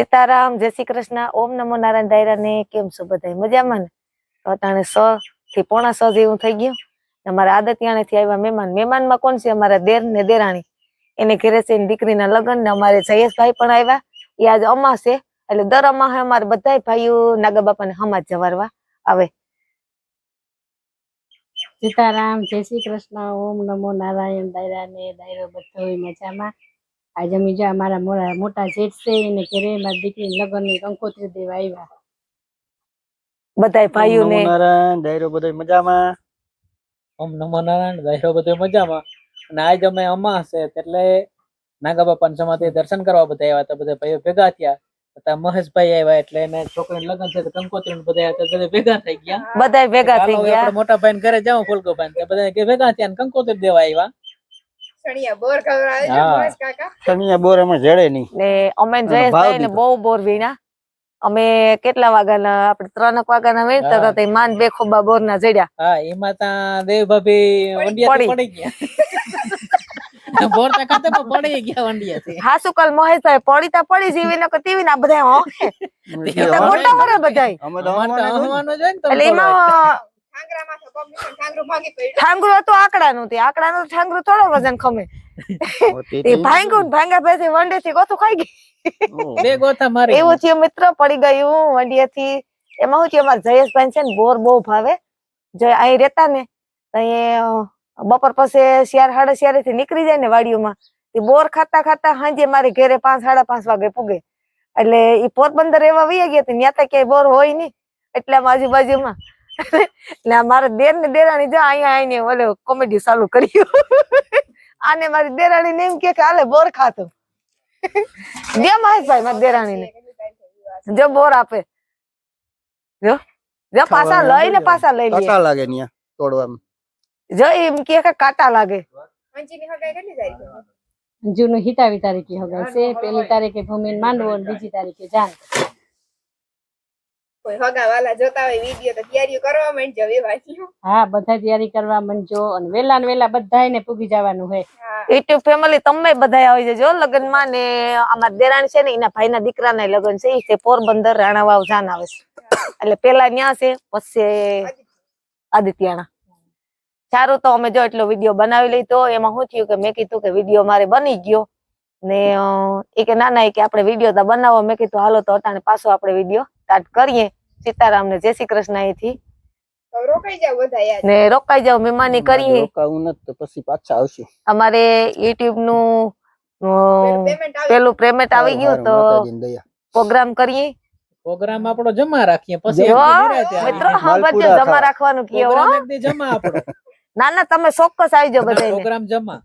સીતારામ, જય શ્રી કૃષ્ણ, ઓમ નમો નારાયણ દાયરા ને કેમ છો બધા મજામાં ને? અટાણે સ થી પોણા સ જેવું થઈ ગયું. અમારા આદતિયાણે થી આવ્યા મહેમાન. મહેમાનમાં કોણ છે? અમારા દેર ને દેરાણી. એને ઘેરે છે દીકરીના લગ્ન ને અમારે જયેશભાઈ પણ આવ્યા. એ આજે અમાસ એટલે દર અમાસે અમારે બધાય ભાઈઓ નાગા બાપાને હમાજ જવારવા આવે. સીતારામ, જય શ્રી કૃષ્ણ, ઓમ નમો નારાયણ દાયરા ને દાયરો બધો મજામાં. આજે અમે જો મારા મોરા મોટા જેઠ છે એને ઘરે મારી દીકરી લગ્નની કંકોત્રી દેવા આવ્યા. બધાય ભાઈઓ ને નારાયણ દાયરો બધો મજામાં? ઓમ નમો નારાયણ દાયરો બધાય મજામાં. અને આજ અમે અમાસ છે એટલે નાગા બાપા સમાધિ દર્શન કરવા બધા આવ્યા હતા બધા ભાઈઓ ભેગા થયા. હતા મહેશભાઈ આવ્યા એટલે એને છોકરીને લગ્ન છે તો કંકોત્રી ને બધા બધા ભેગા થઈ ગયા. બધા ભેગા થઈ ગયા. મોટા ભાઈ ઘરે જાઉં ફૂલગોભાઈ ને બધા ભેગા થયા કંકોત્રી દેવા આવ્યા. સણિયા બોર હા. એમાં જડે નહીં. ને અમે જયેશભાઈ ને બહુ બોર વીણા અમે કેટલા વાગ્યાના આપણે ત્રણક વાગ્યાના વેચતા હતા તે માન બે ખોબા બોર ના જડ્યા. હા એમાં ત્યાં દેવ ભાભી વંડિયા પડી. પડી ગયા. બોર તો ખાતે પણ પડી ગયા વંડિયા હાસુ કલ મહેશભાઈ પડી તા પડી જીવી ને ટીવી ના બધા હો. એટલે મોટા બધાય. અમે તો તો એટલે એમાં ઠાંગરામાં તો પગ મૂકીને ઠાંગરું ભાગી પડ્યું. ઠાંગરું હતું આકડાનું તે આકડાનું ઠાંગરું થોડો વજન ખમે. તે તે ભાંગા ભેથી વંડે થી ગોથું ખાઈ ગઈ. બે ગોથા મારી એવું થયું મિત્ર પડી ગયું વંડિયા થી એમાં શું થયું? અમારા જયેશભાઈ છે ને બોર બહુ ભાવે. જો અહીં રહેતા ને અહીં બપોર પછી શિયાર સાડા શિયારથી નીકળી જાય ને વાડીઓમાં તે બોર ખાતા ખાતા સાંજે મારે ઘેરે પાંચ સાડા પાંચ વાગે પૂગે. એટલે એ પોરબંદર એવા વહી ગયા ત્યાં તો ક્યાંય બોર હોય નહીં. એટલા આજુબાજુમાં આ મારા દેર ને દેરાણી જો અહીંયા આવીને ઓલે કોમેડી ચાલુ કર્યું. આને મારી દેરાણી ને એમ કે હાલે બોર ખાતો. દે મહેશભાઈ મારી દેરાણી ને જો બોર આપે. જો જો પાછા લઈ લઈને લઈ પાછા લઈ લે. કાટા લાગે ન્યા તોડવામાં. જો એમ કે કાટા લાગે. અંજીની હગાઈ કેટલી તારીખે? જૂનું હિતાવી તારીખે હગાય છે. પેલી તારીખે ભૂમિ માંડવો બીજી તારીખે જાન. કોઈ હગા જોતા હોય વીડિયો તો તૈયારીઓ કરવા માંડજો વેવાથી હા. બધા તૈયારી કરવા મંજો અને વેલા ને વેલા બધાને પૂગી જવાનું હોય. યુટ્યુબ ફેમિલી તમે બધા આવી જજો લગ્નમાં ને અમારા દેરાણ છે ને એના ભાઈના દીકરાના લગ્ન છે ઈ છે પોરબંદર રાણાવાવ જાન આવે છે એટલે પેલા ન્યા છે પછી આદિત્યાના. સારું તો અમે જો એટલો વીડિયો બનાવી લીધો એમાં શું થયું કે મેં કીધું કે વીડિયો મારે બની ગયો. ને એ કે ના ના એ કે આપણે વીડિયો તો બનાવો મેં કીધું હાલો તો અટાણે પાછો આપણે વીડિયો સ્ટાર્ટ કરીએ. સીતારામ ને જય શ્રી કૃષ્ણ અહીંથી. રોકાઈ જાવ ને રોકાઈ જાવ મહેમાની કરીએ. રોકાવું નથી તો પછી પાછા આવશું. અમારે યુટ્યુબનું અ, પેમેન્ટ આવી પેલું પેમેન્ટ આવી ગયું તો પ્રોગ્રામ કરીએ. પ્રોગ્રામ આપણો જમા રાખીએ પછી મિત્રો બધું જમા રાખવાનું કયો પ્રોગ્રામ જમા આપણો. ના ના તમે ચોક્કસ આવી જાવ બધા પ્રોગ્રામ જમા.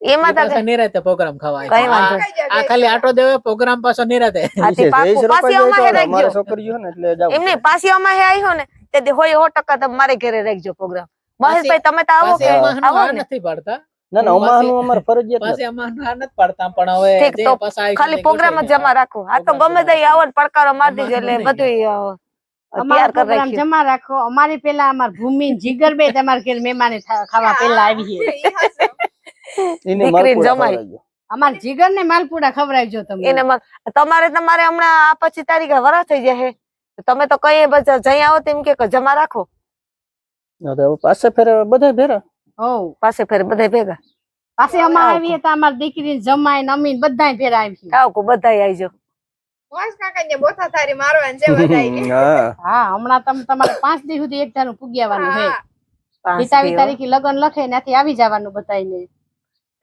એમાં એ તો પ્રોગ્રામ ખવાય કઈ વાંધો આ ખાલી આટો દેવો પ્રોગ્રામ પાછો નિરાંતે. તે પાછી અમારે તો રાખજો. છોકરીઓ ને એટલે જાવું એમને પાછી અમારે આવ્યો ને તેથી હોય સો ટકા તમે મારે ઘરે રાખજો પ્રોગ્રામ મહેશભાઈ તમે તો આવો કે આવો નથી પાડતા. ના ના અમારનું અમારે ફરજિયાત પાછી અમારનું આ નથી પાડતા પણ હવે ઠીક, તો ખાલી પ્રોગ્રામ જ જમા રાખો. આ તો ગમે તે આવો ને પડકારો માર દીજો એટલે બધું અમારો પ્રોગ્રામ જમા રાખો. અમારી પેલા અમાર ભૂમિ ને જીગર બે તમારા ઘેર મહેમાને ખાવા પેલા. એને દીકરીને માલપુડા જમાય. અમાર જીગર ને માલપુડા ખવડાવજો તમે. એને તમારે તમારે હમણાં આ પછી તારીખે વરા થઈ જશે. તમે તો કઈ બધા જઈ આવો તેમ કે જમા રાખો. ના તો હવે પાસે ફેરે બધા ભેરા હોવ. પાસે ફેરે બધા ભેગા. પાસે અમારે આવીએ તો અમારી દીકરી જમાય ને અમીન બધા ભેરા આવો બધા આવી. હા. હા હમણાં તમે તમારે પાંચ દિવસ સુધી એક ધારું પૂગી આવવાનું હોય હા. તારીખે લગ્ન લખે ત્યાંથી આવી જવાનું બધાને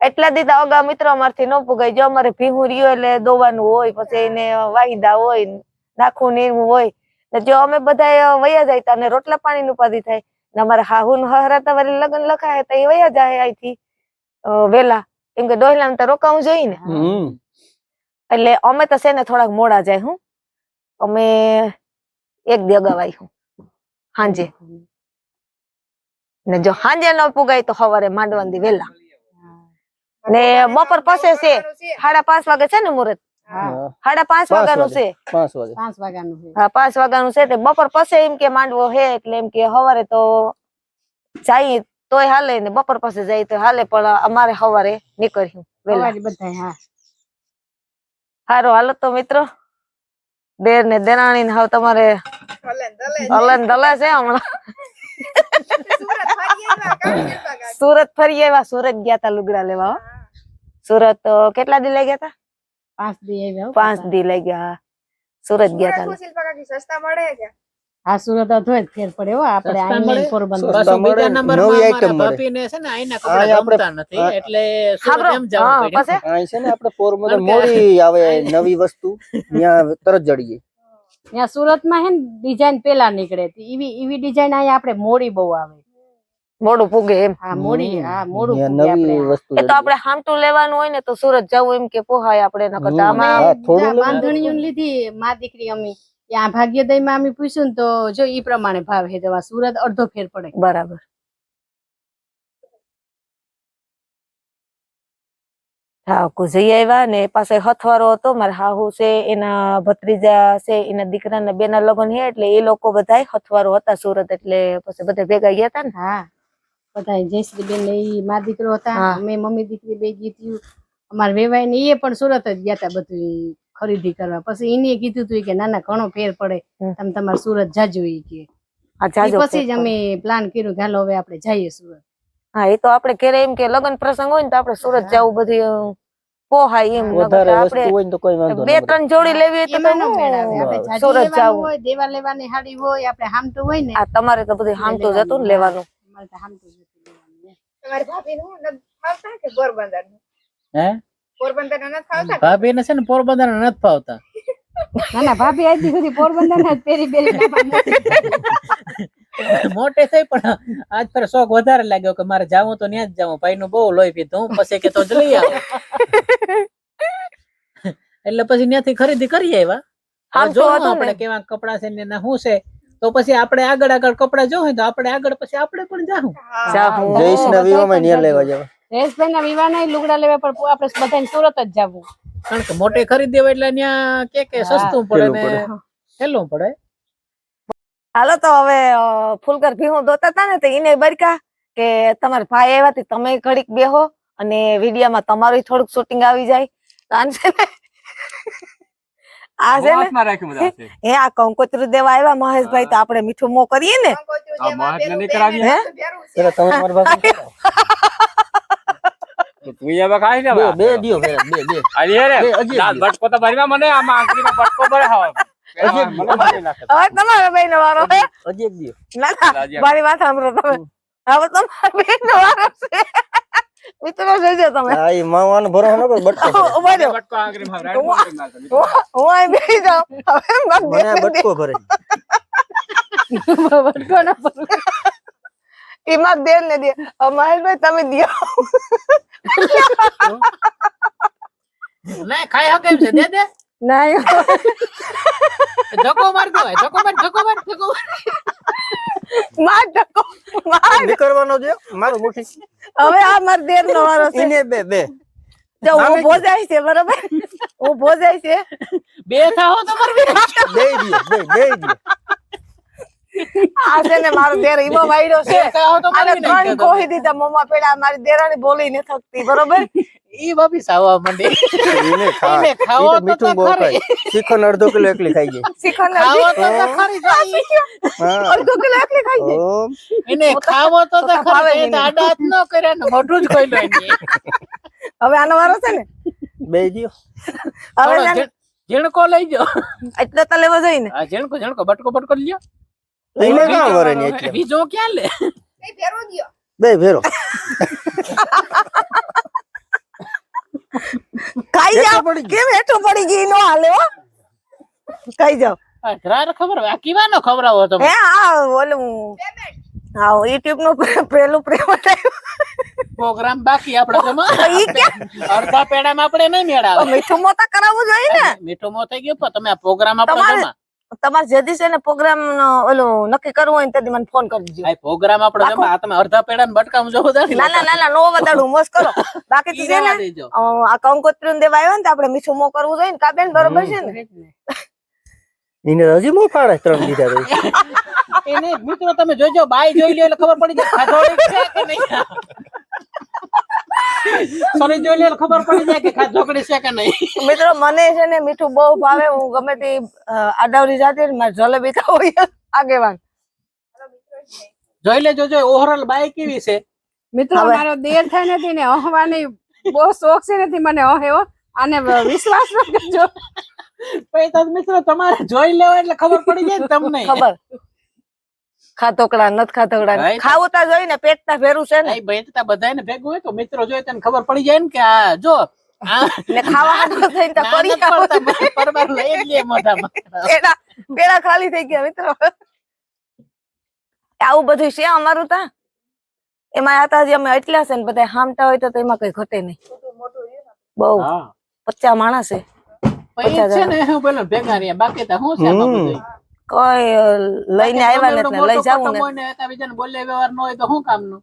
એટલા દી તો અગા મિત્રો અમારથી ન પુગાય. જો અમારે ભીહું રહ્યો એટલે દોવાનું હોય પછી એને વાહિદા હોય નાખવું ને એવું હોય. ને જો અમે બધા વયા જાય અને રોટલા પાણી નું ઉપાધિ થાય. ને અમારે હાહુ નું હરાતા વાળી લગ્ન લખાય તો એ વયા જાય અહીંથી વેલા. કેમ કે ડોહલા તો રોકાવું જોઈએ ને. એટલે અમે તો છે ને થોડાક મોડા જાય હું. અમે એક દી અગાઉ આવી હું. હાંજે. ને જો હાંજે ન પુગાય તો સવારે માંડવાની વેલા. ને બપોર પછી છે સાડા પાંચ વાગે છે ને મુહૂર્ત? સાડા પાંચ વાગ્યાનું છે. પાંચ વાગે. પાંચ વાગ્યાનું છે. હા પાંચ વાગ્યાનું છે તે બપોર પછી એમ કે માંડવો હે એટલે એમ કે સવારે તો જાય તોય હાલે ને બપોર પાસે જાય તો હાલે પણ અમારે સવારે નીકળ્યું વેલા બધા હા. હાલો તો મિત્રો. દેર ને દેરાણી ને હાવ તમારે હલે દલે છે. હલન દલે છે હમણાં. સુરત ફરી આવ્યા, કામ કરવા ગયા. સુરત સુરત ગયા તા લુગડા લેવા હો. સુરત કેટલા દી લઈ ગયા તા? પાંચ દી આવ્યા પાંચ. દી લઈ ગયા સુરત ગયા હતા સસ્તા મળે છે હા સુરત તો જ ફેર પડે હો આપણે આઈને પોરબંદર બીજા નંબરમાં. ભાભીને છે ને આઈના કપડા ગમતા નથી એટલે સુરત એમ જવું પડે. આઈ છે ને આપણે પોરબંદર મોડી આવે નવી વસ્તુ ત્યાં તરત જડીએ. ત્યાં સુરતમાં હે ને ડિઝાઇન પેલા નીકળે. હતી એવી એવી ડિઝાઇન અહીંયા આપણે મોડી બહુ આવે. મોડું પૂગે એમ. હા મોડી હા મોડું પૂગે નવી વસ્તુ તો આપણે હામટું લેવાનું હોય ને તો સુરત જવું એમ કે પોહાય આપણે નકર તો હમ. આમાં થોડું. બાંધણીઓ લીધી માં દીકરી અમી. ત્યાં ભાગ્યોદયમાં અમે પૂછ્યું ને તો જો ઈ પ્રમાણે ભાવ હે જવા સુરત અડધો ફેર પડે. બરાબર. હા કો જઈ આવ્યા ને પાસે હથવારો હતો મારા હાહુ છે એના ભત્રીજા છે એના દીકરાના બેના લગ્ન હે એટલે એ લોકો બધા હથવારો હતા સુરત એટલે પછી બધા ભેગા ગયા હતા ને. હા. બધા જયશ્રીબેન ને એ માર દીકરો હતા. મેં મમ્મી દીકરી બે જીત્યું અમારા વેવાય ને એ પણ સુરત જ ગયા હતા બધું ખરીદી કરવા. પછી એને કીધું હતું કે ના ના ઘણો ફેર પડે. તમે તમારે સુરત જાજો એ કે. આ ઈ જાજો પછી જ અમે પ્લાન કર્યું કે હાલો હવે આપણે જઈએ સુરત. હા એ તો આપણે ઘરે એમ કે લગ્ન પ્રસંગ હોય ને તો આપણે સુરત. જવું બધું પોહાય એમ આપણે વસ્તુ હોય ને તો કોઈ વાંધો બે ત્રણ જોડી લેવી હોય તો આપણે સુરત લેવાનું હોય દેવા લેવાની હાડી હોય આપણે હામટું હોય ને તમારે તો બધું હામતું જ હતું ને લેવાનું અમારે તો હામટું જ હતું લેવાનું. તમારી ભાભી નું નથી ફાવતા કે પોરબંદરનું હે? પોરબંદરનું નથી ફાવતા છે ને પોરબંદર નથી ફાવતા. ના ના ભાભી આજ સુધી પોરબંદર ના પેરી પહેરી મોટે થઈ પણ આજ પર શોખ વધારે લાગ્યો કે મારે જાવું તો ત્યાં જ જાવું. ભાઈ નું બહુ લોહી પીધું. પછી કે તો જ લઈ આવો. એટલે પછી ત્યાંથી ખરીદી કરી આવ્યા. જો આપણે કેવા કપડા છે ને શું છે? તો પછી આપણે આગળ આગળ કપડા જોવું તો આપણે આગળ પછી આપણે પણ જાહું. જઈશ ને પણ ત્યાં લેવા જવા. રેશભાઈ ના વિવાહ ના લુગડા લેવા પણ આપણે બધાને સુરત જ જવું. કારણ કે મોટે ખરીદી હોય એટલે ત્યાં કે કે સસ્તું પડે ને પડે. હેલું પડે. હાલો તો હવે ફૂલકર ભીહું ધોતા હતા ને તો એને બરકા કે તમારા ભાઈ આવ્યા તે તમે ઘડીક બેહો અને વિડીયોમાં તમારું થોડુંક શૂટિંગ આવી જાય. તો આને આ છે ને. હે આ કંકોત્રી દેવા આવ્યા મહેશભાઈ તો આપણે મીઠું મો કરીએ ને? મારી વાત સાંભળો તમે. હવે તમારા બેન વારો છે. મિત્રો જોજો તમે આ ઈ માવાનો ભરોસો ન કર બટકો ભરે. ઊભા રહ્યો ભટકો આંગળીમાં રાખ્યો, મારી નાખે. હું હું અહીં બેસી જાઉં હવે મારા મને આ બેનને બટકો ભરે વટકો ના પડે. એ મારા બેન ને દે હવે મહેશભાઈ તમે દિયો ના ખાઈ હકે એમ છે દે દે ના ધક્કો માર દો ધક્કો માર ધક્કો માર ધક્કો માર માર ધક્કો માર. નીકળવાનો છે? મારું મુઠ્ઠી. હવે આ માર દેર નો વારો છે. ઈને બે બે. જો હું ભોજાય છે બરાબર? હું ભોજાય છે. બે થાઓ તો આ છે ને મારો દેર ઈમો વાયડો છે. બે થાઓ મારી ત્રણ કોહી દીધા મમ્મા પેડા મારી દેરાણી બોલી ન થકતી બરોબર? ઈ બાપી સાવા ઈને ઈ ખાવો તો તો મીઠું બહુ ખાય. શીખન અડધો કિલો એકલી ખાઈ જાય શીખર ખાવો તો તો તો. ખરી જાય અડધો કિલો એકલી ખાઈ જાય ઓમ. એને ખાવો તો તો ખરી એ હાથ ન કર્યા ને મોઢું જ ખોઈ લો હવે આનો વારો છે ને? બે દિયો હવે ઝીણકો લઈ જાઓ એટલે તો લેવો જોઈએ ને. આ ઝીણકો ઝીણકો બટકો બટકો લ્યો. એને કાં વરે ને એટલે. બીજો ક્યાં લે? કઈ પહેરવું દ્યો. બે ભેરો ખાઈ હેઠો પડી ગઈ. કેમ હેઠો પડી ગઈ? નો હાલે હો. ખાઈ જાઓ. ઘરાર ખબર આ કીવાનો ખવડાવો તમે? હે આ ઓલું હા યુટ્યુબનું પેલું પ્રેમ પ્રોગ્રામ બાકી આપણે અડધા પેડામાં આપણે નહીં મેળાવે. મીઠું મોતા કરાવવું જોઈએ ને. મીઠું મોતા ગયો ગયું પણ તમે આ પ્રોગ્રામ આપણે તમારે- તમારે જે દિવસે ને પ્રોગ્રામ ઓલું નક્કી કરવું હોય ને તેથી મને ફોન કરી દેજો. પ્રોગ્રામ આપણે આ તમે અડધા પેડા બટકામ જોવો દાડી ના ના ના ના નો વધારું મોસ કરો. બાકી તો છે ને આ કંકોત્રી ને દેવા આવ્યો ને તો આપણે મીઠું મો કરવું જોઈએ ને કાબેન બરોબર છે ને? એને હજી મો ફાડે ત્રણ દીધા તો એને મિત્રો તમે જોજો બાય જોઈ લ્યો એટલે ખબર પડી જાય કે નહીં. સોરી જોઈ લે ખબર પડી જાય કે ખા ઢોકળી છે કે નહીં. મિત્રો મને છે ને મીઠું બહુ ભાવે. હું ગમે તે આડાવરી જાતી ને મારે જલેબી તો હોય આગેવાન. જોઈ લેજો જો ઓવરઓલ બાઈ કેવી છે. મિત્રો મારો દેર થાય નથી ને અહવાની બહુ શોખ છે નથી મને અહેવો અને વિશ્વાસ ન કરજો પછી તો મિત્રો તમારે જોઈ લેવા એટલે ખબર પડી જાય તમને. ખબર. ખાતોકડા નથ ખાતોકડા ખાવતા જોઈ ને પેટ ફેરું છે ને. ભાઈ તો બધાને ભેગું હોય તો મિત્રો જોઈ તને ખબર પડી જાય ને કે આ જો પેડા ખાલી થઈ ગયા મિત્રો. આવું બધું છે અમારું તા એમાં હતા જે અમે એટલા છે ને બધા હામતા હોય તો એમાં કઈ ઘટે નહીં. બહુ. હા. માણસે છે. છે ને ભેગા રહ્યા. બાકી તો શું છે? કોઈ લઈને આવ્યા ને બાકી લઈ જાવું ને હોય ને એકાબીજાને બોલે વ્યવહાર ન હોય તો શું કામનું?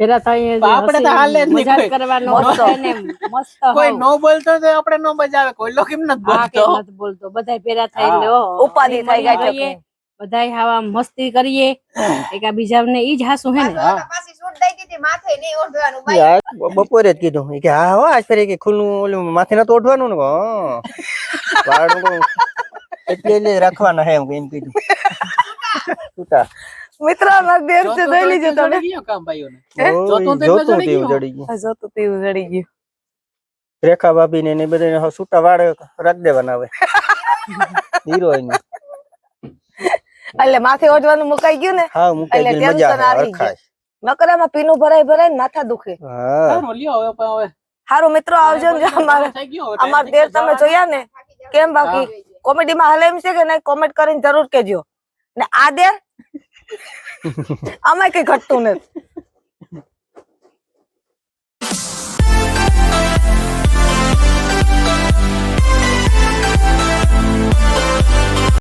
પેલા તો અહીંયા આપણે તો હાલે મજાક કરવાનો મસ્ત. મસ્ત કોઈ નો બોલતો તો આપણે નો મજા આવે કોઈ લોકો એમ નથી હા કે બોલતો નથી બોલતો. બધાય ભેગા થાય લો ઉપાધિ થઈ ગઈ બધાય હાવા મસ્તી કરીએ. એકા બીજાને ઈ જ હાસું હે ને. પાછી સૂટ દઈ દીધી માથે નહીં ઓઢવાનું એ બાઈ. આ બ- બપોરે જ કીધું. કે હા હો આજ ફરી કે ખુલ્લું ઓલું માથે નતું ઓઢવાનું ને એટલે એટલે રાખવાના હે એમ એમ કીધું. છૂટા. મિત્ર અમાર દેર છે દઈ લીજો તમે. ગયો કામ ભાઈઓને. જોતું તેવું જડી ગયું. જોતું તેવું જડી ગયું. રેખા ભાભી ને બધા હવે છૂટા વાળ રાખ દેવાના હવે. હિરોઈન. એટલે માથે ઓઢવાનું મુકાઈ ગયું ને હા મુકાઈ એટલે ગઈ મજા આવી નકરામાં પીનું ભરાય ભરાય ને માથા દુખે. હા. સારું લ્યો હવે હવે. હારું મિત્રો આવજો ને અમારે અમાર દેર તમે જોયા ને? કેમ બાકી? કોમેડીમાં હલે એમ છે કે નહીં કોમેન્ટ કરીને જરૂર કેજો ને આ દે આમાં કઈ ઘટતું નથી.